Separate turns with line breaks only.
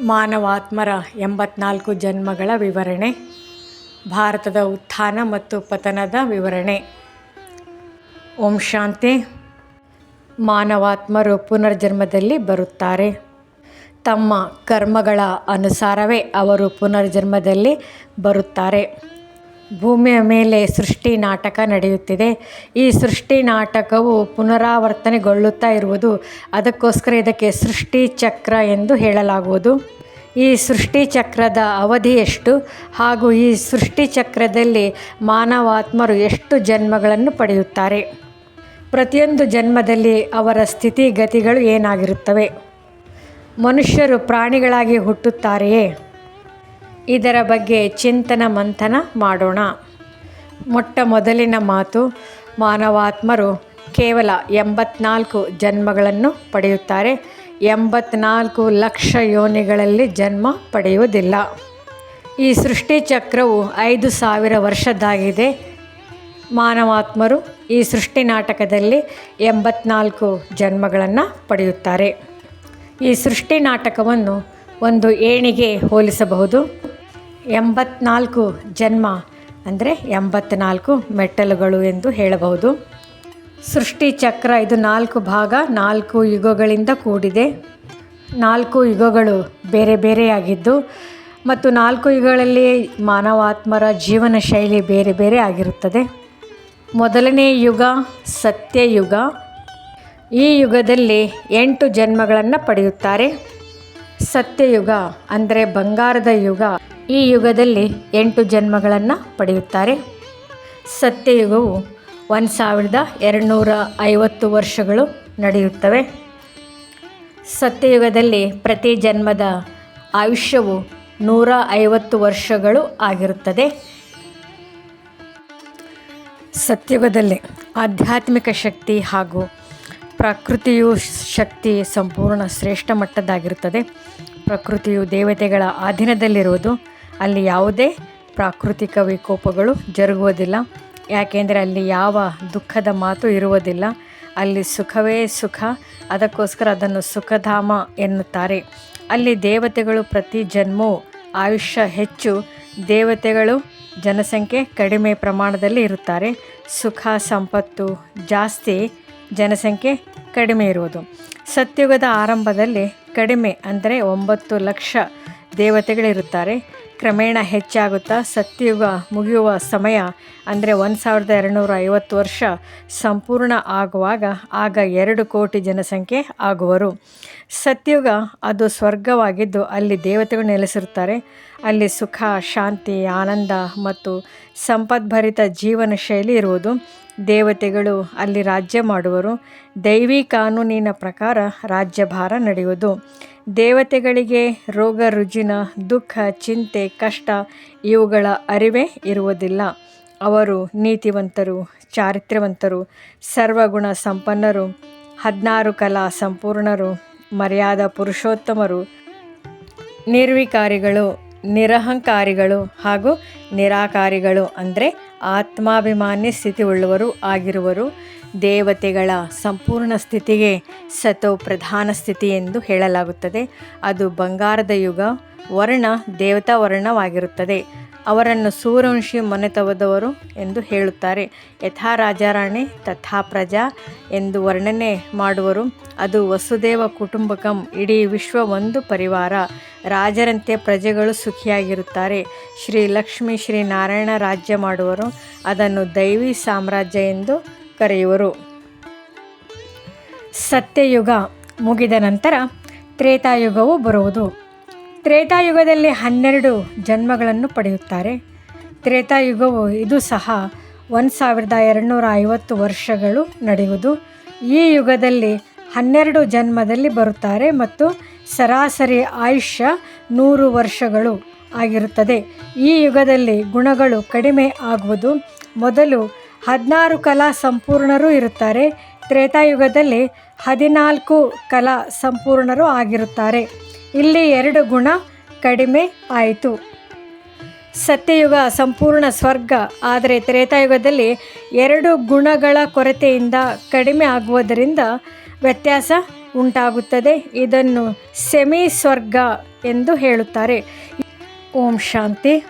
ಮಾನವಾತ್ಮರ ಎಂಬತ್ನಾಲ್ಕು ಜನ್ಮಗಳ ವಿವರಣೆ, ಭಾರತದ ಉತ್ಥಾನ ಮತ್ತು ಪತನದ ವಿವರಣೆ. ಓಂ ಶಾಂತಿ. ಮಾನವಾತ್ಮರು ಪುನರ್ಜನ್ಮದಲ್ಲಿ ಬರುತ್ತಾರೆ. ತಮ್ಮ ಕರ್ಮಗಳ ಅನುಸಾರವೇ ಅವರು ಪುನರ್ಜನ್ಮದಲ್ಲಿ ಬರುತ್ತಾರೆ. ಭೂಮಿಯ ಮೇಲೆ ಸೃಷ್ಟಿ ನಾಟಕ ನಡೆಯುತ್ತಿದೆ. ಈ ಸೃಷ್ಟಿ ನಾಟಕವು ಪುನರಾವರ್ತನೆಗೊಳ್ಳುತ್ತಾ ಇರುವುದು ಅದಕ್ಕೋಸ್ಕರ ಇದಕ್ಕೆ ಸೃಷ್ಟಿ ಚಕ್ರ ಎಂದು ಹೇಳಲಾಗುವುದು. ಈ ಸೃಷ್ಟಿ ಚಕ್ರದ ಅವಧಿ ಎಷ್ಟು? ಹಾಗೂ ಈ ಸೃಷ್ಟಿ ಚಕ್ರದಲ್ಲಿ ಮಾನವಾತ್ಮರು ಎಷ್ಟು ಜನ್ಮಗಳನ್ನು ಪಡೆಯುತ್ತಾರೆ? ಪ್ರತಿಯೊಂದು ಜನ್ಮದಲ್ಲಿ ಅವರ ಸ್ಥಿತಿಗತಿಗಳು ಏನಾಗಿರುತ್ತವೆ? ಮನುಷ್ಯರು ಪ್ರಾಣಿಗಳಾಗಿ ಹುಟ್ಟುತ್ತಾರೆಯೇ? ಇದರ ಬಗ್ಗೆ ಚಿಂತನ ಮಂಥನ ಮಾಡೋಣ. ಮೊಟ್ಟ ಮೊದಲಿನ ಮಾತು, ಮಾನವಾತ್ಮರು ಕೇವಲ ಎಂಬತ್ನಾಲ್ಕು ಜನ್ಮಗಳನ್ನು ಪಡೆಯುತ್ತಾರೆ. ಎಂಬತ್ನಾಲ್ಕು ಲಕ್ಷ ಯೋನಿಗಳಲ್ಲಿ ಜನ್ಮ ಪಡೆಯುವುದಿಲ್ಲ. ಈ ಸೃಷ್ಟಿ ಚಕ್ರವು ಐದು ಸಾವಿರ ವರ್ಷದ್ದಾಗಿದೆ ಮಾನವಾತ್ಮರು ಈ ಸೃಷ್ಟಿ ನಾಟಕದಲ್ಲಿ ಎಂಬತ್ನಾಲ್ಕು ಜನ್ಮಗಳನ್ನು ಪಡೆಯುತ್ತಾರೆ. ಈ ಸೃಷ್ಟಿ ನಾಟಕವನ್ನು ಒಂದು ಏಣಿಗೆ ಹೋಲಿಸಬಹುದು. ಎಂಬತ್ನಾಲ್ಕು ಜನ್ಮ ಅಂದರೆ ಎಂಬತ್ನಾಲ್ಕು ಮೆಟ್ಟಲುಗಳು ಎಂದು ಹೇಳಬಹುದು. ಸೃಷ್ಟಿ ಚಕ್ರ ಇದು ನಾಲ್ಕು ಭಾಗ, ನಾಲ್ಕು ಯುಗಗಳಿಂದ ಕೂಡಿದೆ. ನಾಲ್ಕು ಯುಗಗಳು ಬೇರೆ ಬೇರೆಯಾಗಿದ್ದು ಮತ್ತು ನಾಲ್ಕು ಯುಗಗಳಲ್ಲಿ ಮಾನವಾತ್ಮರ ಜೀವನ ಶೈಲಿ ಬೇರೆ ಬೇರೆ ಆಗಿರುತ್ತದೆ. ಮೊದಲನೇ ಯುಗ, ಸತ್ಯಯುಗ. ಈ ಯುಗದಲ್ಲಿ ಎಂಟು ಜನ್ಮಗಳನ್ನು ಪಡೆಯುತ್ತಾರೆ. ಸತ್ಯಯುಗ ಅಂದರೆ ಬಂಗಾರದ ಯುಗ. ಈ ಯುಗದಲ್ಲಿ ಎಂಟು ಜನ್ಮಗಳನ್ನು ಪಡೆಯುತ್ತಾರೆ. ಸತ್ಯಯುಗವು ಒಂದು ಸಾವಿರದ ಎರಡುನೂರ ಐವತ್ತು ವರ್ಷಗಳು ನಡೆಯುತ್ತವೆ. ಸತ್ಯಯುಗದಲ್ಲಿ ಪ್ರತಿ ಜನ್ಮದ ಆಯುಷ್ಯವು ನೂರ ಐವತ್ತು ವರ್ಷಗಳು ಆಗಿರುತ್ತದೆ. ಸತ್ಯಯುಗದಲ್ಲಿ ಆಧ್ಯಾತ್ಮಿಕ ಶಕ್ತಿ ಹಾಗೂ ಪ್ರಕೃತಿಯು ಶಕ್ತಿ ಸಂಪೂರ್ಣ ಶ್ರೇಷ್ಠ ಮಟ್ಟದ್ದಾಗಿರುತ್ತದೆ. ಪ್ರಕೃತಿಯು ದೇವತೆಗಳ ಅಧೀನದಲ್ಲಿರುವುದು. ಅಲ್ಲಿ ಯಾವುದೇ ಪ್ರಾಕೃತಿಕ ವಿಕೋಪಗಳು ಜರುಗುವುದಿಲ್ಲ. ಯಾಕೆಂದರೆ ಅಲ್ಲಿ ಯಾವ ದುಃಖದ ಮಾತು ಇರುವುದಿಲ್ಲ. ಅಲ್ಲಿ ಸುಖವೇ ಸುಖ. ಅದಕ್ಕೋಸ್ಕರ ಅದನ್ನು ಸುಖಧಾಮ ಎನ್ನುತ್ತಾರೆ. ಅಲ್ಲಿ ದೇವತೆಗಳು ಪ್ರತಿ ಜನ್ಮವೂ ಆಯುಷ್ಯ ಹೆಚ್ಚು. ದೇವತೆಗಳು ಜನಸಂಖ್ಯೆ ಕಡಿಮೆ ಪ್ರಮಾಣದಲ್ಲಿ ಇರುತ್ತಾರೆ. ಸುಖ, ಸಂಪತ್ತು ಜಾಸ್ತಿ. ಜನಸಂಖ್ಯೆ ಕಡಿಮೆ ಇರುವುದು. ಸತ್ಯುಗದ ಆರಂಭದಲ್ಲಿ ಕಡಿಮೆ ಅಂದರೆ ಒಂಬತ್ತು ಲಕ್ಷ ದೇವತೆಗಳಿರುತ್ತಾರೆ. ಕ್ರಮೇಣ ಹೆಚ್ಚಾಗುತ್ತಾ ಸತ್ಯುಗ ಮುಗಿಯುವ ಸಮಯ ಅಂದರೆ ಒಂದು ಸಾವಿರದ ಎರಡುನೂರ ಐವತ್ತು ವರ್ಷ ಸಂಪೂರ್ಣ ಆಗುವಾಗ ಆಗ ಎರಡು ಕೋಟಿ ಜನಸಂಖ್ಯೆ ಆಗುವರು. ಸತ್ಯುಗ ಅದು ಸ್ವರ್ಗವಾಗಿದ್ದು ಅಲ್ಲಿ ದೇವತೆಗಳು ನೆಲೆಸಿರುತ್ತಾರೆ. ಅಲ್ಲಿ ಸುಖ, ಶಾಂತಿ, ಆನಂದ ಮತ್ತು ಸಂಪದ್ಭರಿತ ಜೀವನ ಶೈಲಿ ಇರುವುದು. ದೇವತೆಗಳು ಅಲ್ಲಿ ರಾಜ್ಯ ಮಾಡುವರು. ದೈವಿ ಕಾನೂನಿನ ಪ್ರಕಾರ ರಾಜ್ಯಭಾರ ನಡೆಯುವುದು. ದೇವತೆಗಳಿಗೆ ರೋಗ, ರುಜಿನ, ದುಃಖ, ಚಿಂತೆ, ಕಷ್ಟ ಇವುಗಳ ಅರಿವೇ ಇರುವುದಿಲ್ಲ. ಅವರು ನೀತಿವಂತರು, ಚಾರಿತ್ರ್ಯವಂತರು, ಸರ್ವಗುಣ ಸಂಪನ್ನರು, ಹದಿನಾರು ಕಲಾ ಸಂಪೂರ್ಣರು, ಮರ್ಯಾದ ಪುರುಷೋತ್ತಮರು, ನಿರ್ವಿಕಾರಿಗಳು. ನಿರಹಂಕಾರಿಗಳು ಹಾಗೂ ನಿರಾಕಾರಿಗಳು ಅಂದರೆ ಆತ್ಮಾಭಿಮಾನಿ ಸ್ಥಿತಿ ಉಳ್ಳವರು ಆಗಿರುವರು. ದೇವತೆಗಳ ಸಂಪೂರ್ಣ ಸ್ಥಿತಿಗೆ ಸತೋ ಪ್ರಧಾನ ಸ್ಥಿತಿ ಎಂದು ಹೇಳಲಾಗುತ್ತದೆ. ಅದು ಬಂಗಾರದ ಯುಗ, ವರ್ಣ, ದೇವತಾ ವರ್ಣವಾಗಿರುತ್ತದೆ. ಅವರನ್ನು ಸೂರ್ಯವಂಶಿ ಮನೆತವದವರು ಎಂದು ಹೇಳುತ್ತಾರೆ. ಯಥಾ ರಾಜಾರಾಣಿ, ತಥಾ ಪ್ರಜಾ ಎಂದು ವರ್ಣನೆ ಮಾಡುವರು. ಅದು ವಸುದೇವ ಕುಟುಂಬಕಂ, ಇಡೀ ವಿಶ್ವ ಒಂದು ಪರಿವಾರ. ರಾಜರಂತೆ ಪ್ರಜೆಗಳು ಸುಖಿಯಾಗಿರುತ್ತಾರೆ. ಶ್ರೀ ಲಕ್ಷ್ಮೀ, ಶ್ರೀ ನಾರಾಯಣ ರಾಜ್ಯ ಮಾಡುವರು. ಅದನ್ನು ದೈವಿ ಸಾಮ್ರಾಜ್ಯ ಎಂದು ಕರೆಯುವರು. ಸತ್ಯಯುಗ ಮುಗಿದ ನಂತರ ತ್ರೇತಾಯುಗವು ಬರುವುದು. ತ್ರೇತಾಯುಗದಲ್ಲಿ ಹನ್ನೆರಡು ಜನ್ಮಗಳನ್ನು ಪಡೆಯುತ್ತಾರೆ. ತ್ರೇತಾಯುಗವು ಇದು ಸಹ ಒಂದು ಸಾವಿರದ ಎರಡುನೂರ ಐವತ್ತು ವರ್ಷಗಳು ನಡೆಯುವುದು. ಈ ಯುಗದಲ್ಲಿ ಹನ್ನೆರಡು ಜನ್ಮದಲ್ಲಿ ಬರುತ್ತಾರೆ ಮತ್ತು ಸರಾಸರಿ ಆಯುಷ್ಯ ನೂರು ವರ್ಷಗಳು ಆಗಿರುತ್ತದೆ. ಈ ಯುಗದಲ್ಲಿ ಗುಣಗಳು ಕಡಿಮೆ ಆಗುವುದು ಮೊದಲು ಹದಿನಾರು ಕಲಾ ಸಂಪೂರ್ಣರು ಇರುತ್ತಾರೆ. ತ್ರೇತಾಯುಗದಲ್ಲಿ ಹದಿನಾಲ್ಕು ಕಲಾ ಸಂಪೂರ್ಣರು ಆಗಿರುತ್ತಾರೆ. ಇಲ್ಲಿ ಎರಡು ಗುಣ ಕಡಿಮೆ ಆಯಿತು. ಸತ್ಯಯುಗ ಸಂಪೂರ್ಣ ಸ್ವರ್ಗ, ಆದರೆ ತ್ರೇತಾಯುಗದಲ್ಲಿ ಎರಡು ಗುಣಗಳ ಕೊರತೆಯಿಂದ ಕಡಿಮೆ ಆಗುವುದರಿಂದ ವ್ಯತ್ಯಾಸ ಉಂಟಾಗುತ್ತದೆ. ಇದನ್ನು ಸೆಮಿ ಸ್ವರ್ಗ ಎಂದು ಹೇಳುತ್ತಾರೆ. ಓಂ ಶಾಂತಿ.